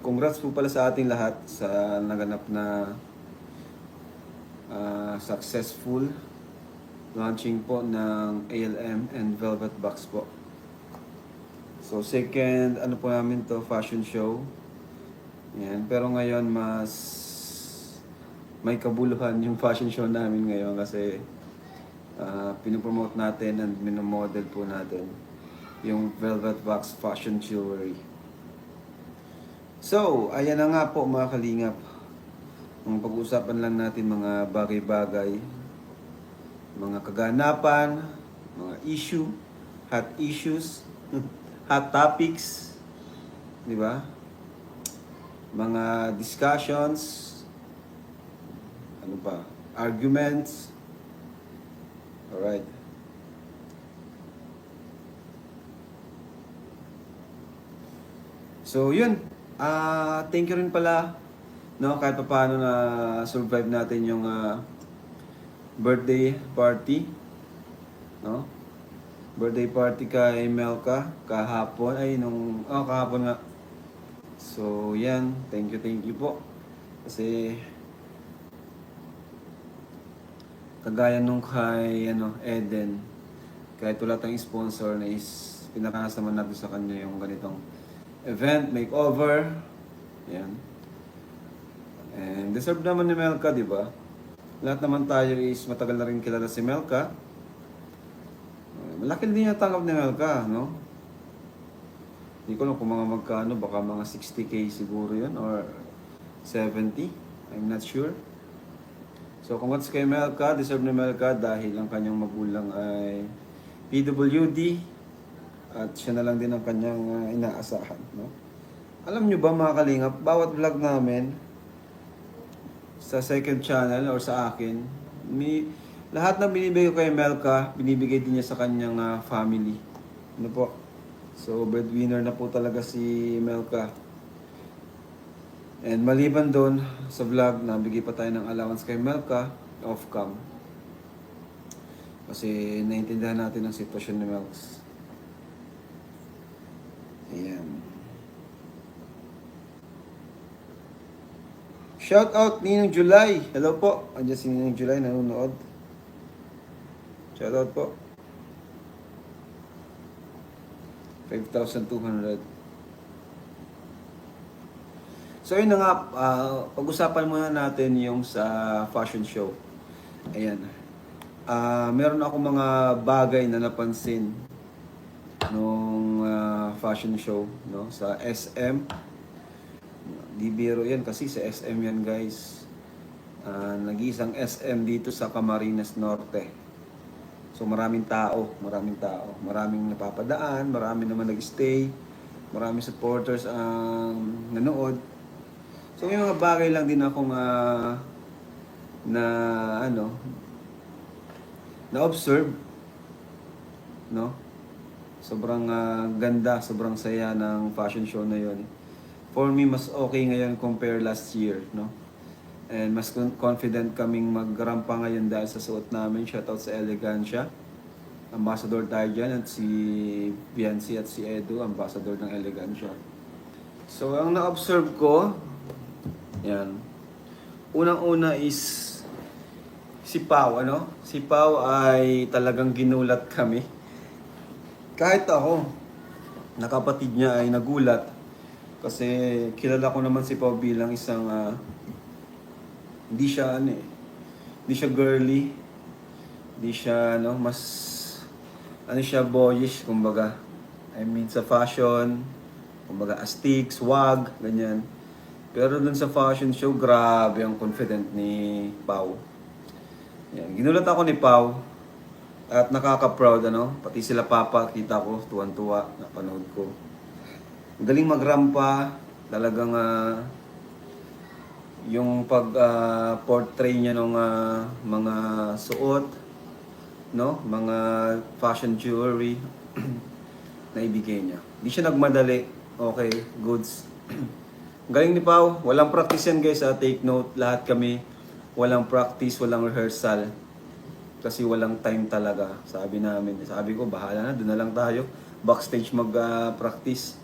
congrats po pala sa ating lahat sa naganap na ah, successful launching po ng ALM and Velvet Box po. So second, ano po namin to, fashion show. Yan. Pero ngayon mas may kabuluhan yung fashion show namin ngayon kasi uh, pinopromote natin and minomodel po natin yung Velvet Box Fashion Jewelry. So, ayan na nga po mga kalingap. Ang pag-uusapan lang natin mga bagay-bagay, mga kaganapan, mga issue, hot issues, hot topics, di ba? Mga discussions, ano pa, arguments. Alright. So, yun. Ah, thank you rin pala no? Kahit pa paano na survive natin yung ah, birthday party no? Birthday party kay Melka kahapon ay nung oh kahapon nga. So yan. Thank you thank you po. Kasi kagaya nung kay ano Eden kahit wala tayong sponsor na is pinakasama natin sa kanya yung ganitong event makeover. Yan. And deserve naman ni Melka di ba? Lahat naman tayo is matagal na rin kilala si Melka. Malaki din yung tanggap ni Melka no? Hindi ko alam kung mga magkano baka mga 60k siguro yun or 70 I'm not sure. So, congrats kay Melka. Deserve ni Melka dahil ang kanyang magulang ay PWD at siya na lang din ang kanyang ah, inaasahan. No? Alam nyo ba mga kalingap, bawat vlog namin sa second channel or sa akin, mi, lahat na binibigay ko kay Melka, binibigay din niya sa kanyang ah, family. Ano po? So, breadwinner na po talaga si Melka. And maliban doon sa vlog, nabigay pa tayo ng allowance kay Melka off cam. Kasi naintindihan natin ang sitwasyon ni Melks. Ayan. Shout out Ninong July. Hello po. Andiyan si Ninong July nanonood. Shout out po. 5,200. So yun nga, ah, pag-usapan muna natin yung sa fashion show. Ayan. Ah, meron ako mga bagay na napansin ah, fashion show no sa SM. Di biro yan kasi sa SM yan guys. Ah, nag-iisang SM dito sa Camarines Norte. So maraming tao, maraming tao, maraming napapadaan, marami naman nag-stay, maraming supporters ang nanood. So may mga bagay lang din akong ah, na ano na observe no sobrang ah, ganda sobrang saya ng fashion show na yon for me mas okay ngayon compare last year no and mas con- confident kaming magrampa ngayon dahil sa suot namin shoutout sa Elegancia ambassador tayo dyan at si Biancy at si Edu ambassador ng Elegancia so ang na-observe ko yan. Unang-una is si Pau, ano? Si Pau ay talagang ginulat kami. Kahit ako, nakapatid niya ay nagulat. Kasi kilala ko naman si Pau bilang isang ah, hindi siya ano eh, hindi siya girly. Hindi siya ano, mas ano siya boyish kumbaga. I mean sa fashion, kumbaga astig, swag, ganyan. Pero dun sa fashion show, grabe ang confident ni Pau. Yan. Ginulat ako ni Pau at nakaka-proud ano, pati sila papa, kita ko, tuwan-tuwa, napanood ko. Galing magrampa, talagang ah, yung pag-portray niya ng ah, mga suot, no? mga fashion jewelry na ibigay niya. Hindi siya nagmadali. Okay, goods. Galing ni Pau, walang practice yan guys, ah, take note, lahat kami, walang practice, walang rehearsal. Kasi walang time talaga, sabi namin. Sabi ko, bahala na, doon na lang tayo. Backstage mag-practice.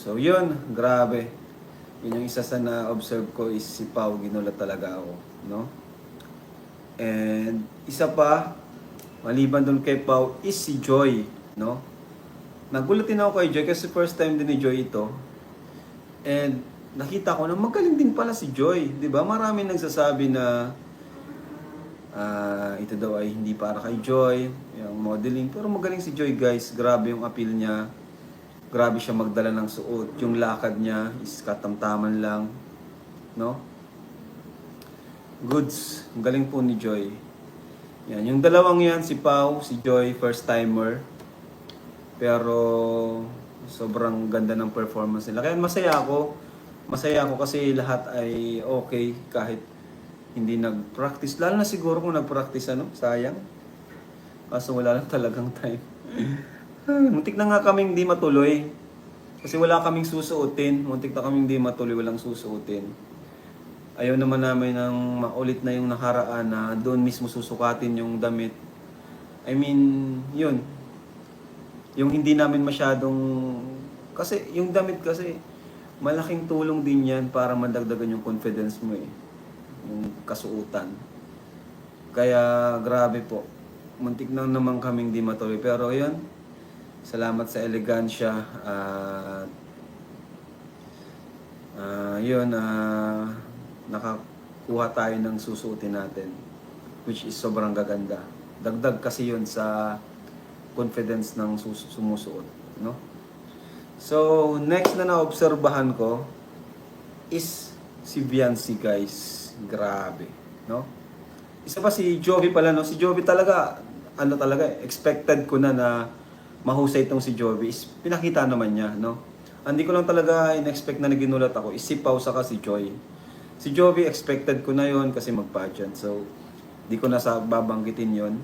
So yun, grabe. Yun yung isa sa na-observe ko is si Pau, ginulat talaga ako. No? And isa pa, maliban doon kay Pau, is si Joy. No? Nagulat din ako kay Joy kasi first time din ni Joy ito. And nakita ko na magaling din pala si Joy. 'di ba Marami nagsasabi na ah, ito daw ay hindi para kay Joy, yung modeling. Pero magaling si Joy guys, grabe yung appeal niya. Grabe siya magdala ng suot. Yung lakad niya is katamtaman lang. No? Goods. Ang galing po ni Joy. Yan. Yung dalawang yan, si Pau, si Joy, first timer. Pero sobrang ganda ng performance nila. Kaya masaya ako. Masaya ako kasi lahat ay okay kahit hindi nag-practice. Lalo na siguro kung nag-practice ano, sayang. Kaso wala lang talagang time. Muntik na nga kaming di matuloy. Kasi wala kaming susuotin. Muntik na kaming di matuloy, walang susuotin. Ayaw naman namin ng maulit na yung nakaraan na doon mismo susukatin yung damit. I mean, yun. Yung hindi namin masyadong... Kasi yung damit kasi, malaking tulong din yan para madagdagan yung confidence mo eh. Yung kasuutan. Kaya grabe po. Muntik na naman kaming di matuloy. Pero yun, salamat sa elegansya. At ah yun, ah nakakuha tayo ng susuotin natin. Which is sobrang gaganda. Dagdag kasi yun sa confidence ng sus- sumusuot. No? So, next na naobserbahan ko is si Viancy guys. Grabe. No? Isa pa si Jovi pala, no? Si Jovi talaga, ano talaga, eh, expected ko na na mahusay itong si Jovi. Is, pinakita naman niya, no? Hindi ko lang talaga in-expect na naginulat ako. is si Pau saka si Joy. Si Jovi, expected ko na yon kasi mag-pageant. So, di ko na sa babanggitin yon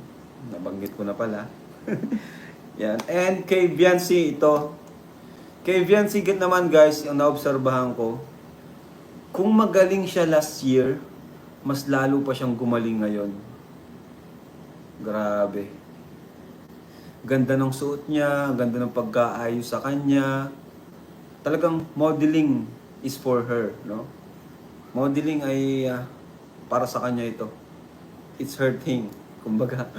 Nabanggit ko na pala. Yan. And kay Viancy, ito. Kay Viancy Git naman guys, yung naobserbahan ko, kung magaling siya last year, mas lalo pa siyang gumaling ngayon. Grabe. Ganda ng suot niya, ganda ng pagkaayos sa kanya. Talagang modeling is for her, no? Modeling ay ah, para sa kanya ito. It's her thing. Kumbaga,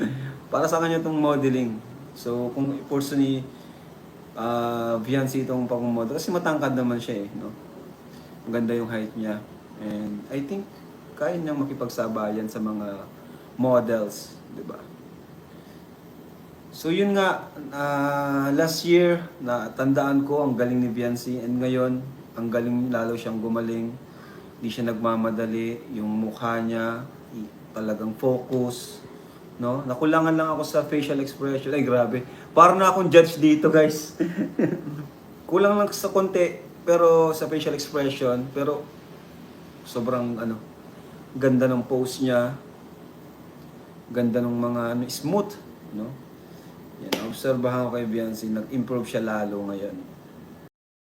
para sa kanya itong modeling. So, kung i-force ni uh, Viancy itong pang-model, kasi matangkad naman siya eh, no? Maganda yung height niya. And I think kaya niyang makipagsabayan sa mga models, di ba? So yun nga, ah, last year, na tandaan ko ang galing ni Viancy and ngayon, ang galing lalo siyang gumaling. Hindi siya nagmamadali, yung mukha niya, talagang focus. No? Nakulangan lang ako sa facial expression. Ay, grabe. Parang na akong judge dito, guys. Kulang lang sa konti, pero sa facial expression, pero sobrang ano, ganda ng pose niya. Ganda ng mga ano, smooth, no? Yan, obserbahan ko kay Beyonce, nag-improve siya lalo ngayon.